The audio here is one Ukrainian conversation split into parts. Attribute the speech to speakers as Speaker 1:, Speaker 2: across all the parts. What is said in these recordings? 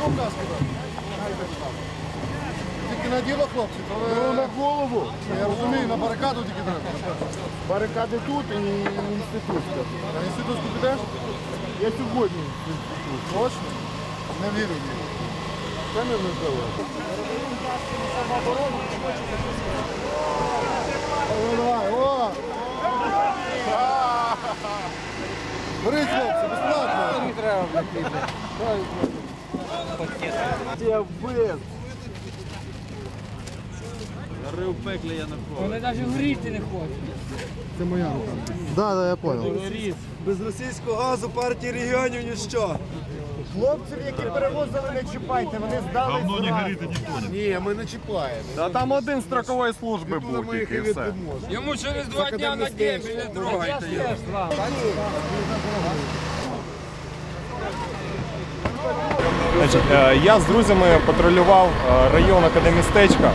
Speaker 1: Каску? Тільки на діло, хлопці, то.
Speaker 2: Ну, на голову.
Speaker 1: Я розумію, на барикаду тільки треба.
Speaker 2: Барикади тут і інститутська.
Speaker 1: На інститутську підеш?
Speaker 2: Я сьогодні інститут.
Speaker 1: Точно? Не вірю.
Speaker 2: Це не називає.
Speaker 1: О, давай, о! Беріть, хлопці, безплатно.
Speaker 2: Діабет.
Speaker 3: Гори в пеклі я не входжу.
Speaker 4: Вони навіть горіти не хочуть.
Speaker 1: Це моя рука. Да, да, я понял.
Speaker 5: Без російського газу партії регіонів ніщо.
Speaker 2: Хлопців, які перевозили, не чіпайте, вони здали
Speaker 6: Давно не горит не
Speaker 1: Ні, ми не чіпаємо.
Speaker 7: Та там один строкової служби був
Speaker 1: ми їх і
Speaker 7: все.
Speaker 4: Йому через два дня на дембіль не трогайте його.
Speaker 7: Значить, е, я з друзями патрулював е, район Академістечка,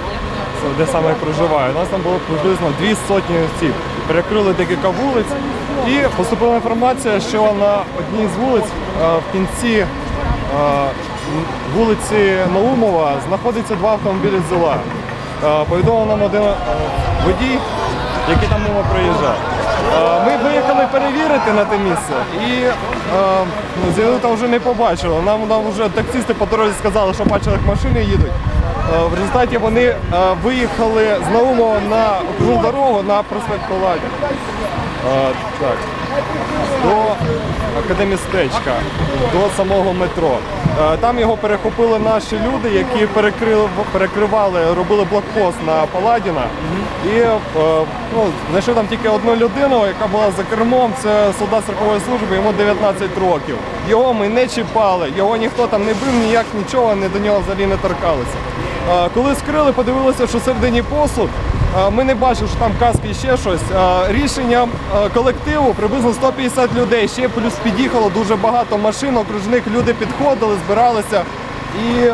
Speaker 7: де саме я проживаю. У нас там було приблизно дві сотні осіб. Перекрили декілька вулиць і поступила інформація, що на одній з вулиць е, в кінці вулиці Наумова знаходиться два автомобілі. Е, Повідомив нам один водій, який там мимо проїжджав. Е, Ми виїхали перевірити на те місце і е, ну, ЗІЛу вже не побачили. Нам, нам вже таксисти по дорозі сказали, що бачили, як машини їдуть. Е, В результаті вони виїхали з Наумова на окружну дорогу на проспект Паладі. Так. До академістечка, до самого метро. Е, Там його перехопили наші люди, які перекривали, робили блокпост на Паладіна. І е, ну, знайшли там тільки одну людину, яка була за кермом. Це солдат строкової служби, йому 19 років. Його ми не чіпали, його ніхто там не бив, ніяк нічого, не до нього взагалі не торкалися. Е, Коли скрили, подивилися, що всередині посуд. Ми не бачили, що там каски і ще щось. Рішенням колективу приблизно 150 людей. Ще плюс під'їхало дуже багато машин, окружних люди підходили, збиралися і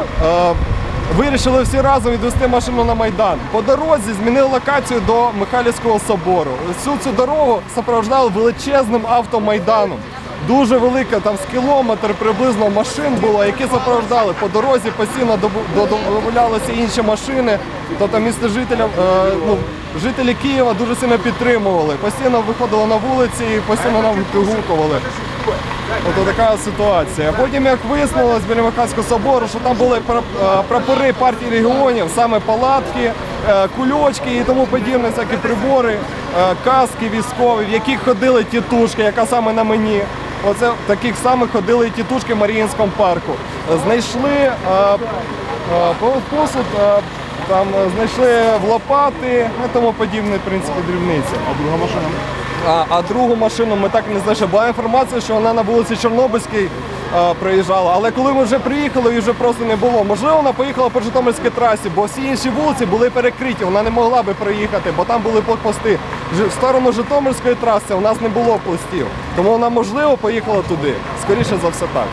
Speaker 7: вирішили всі разом відвести машину на Майдан. По дорозі змінили локацію до Михайлівського собору. Всю цю дорогу супроводжували величезним автомайданом. Дуже велика, там з кілометр приблизно машин було, які супроводжували по дорозі, постійно додавалися інші машини. Тобто місто жителів, е, ну, жителі Києва дуже сильно підтримували, постійно виходили на вулиці і постійно нам вигукували. Тобто така ситуація. Потім, як вияснилось біля Михайлського собору, що там були е, прапори партії регіонів, саме палатки, е, кульочки і тому подібне, всякі прибори, е, каски військові, в яких ходили тітушки, яка саме на мені. Оце таких самих ходили і тітушки в Маріїнському парку. Знайшли е, е, посуд, е, там знайшли в лопати, ну, тому подібне, в принципі, дрібниці. А друга машина? А, а другу машину ми так і не знайшли. Була інформація, що вона на вулиці Чорнобильській е, проїжджала. Але коли ми вже приїхали, її вже просто не було. Можливо, вона поїхала по Житомирській трасі, бо всі інші вулиці були перекриті. Вона не могла би проїхати, бо там були блокпости. В сторону Житомирської траси у нас не було пластів. Тому вона, можливо, поїхала туди. Скоріше за все так.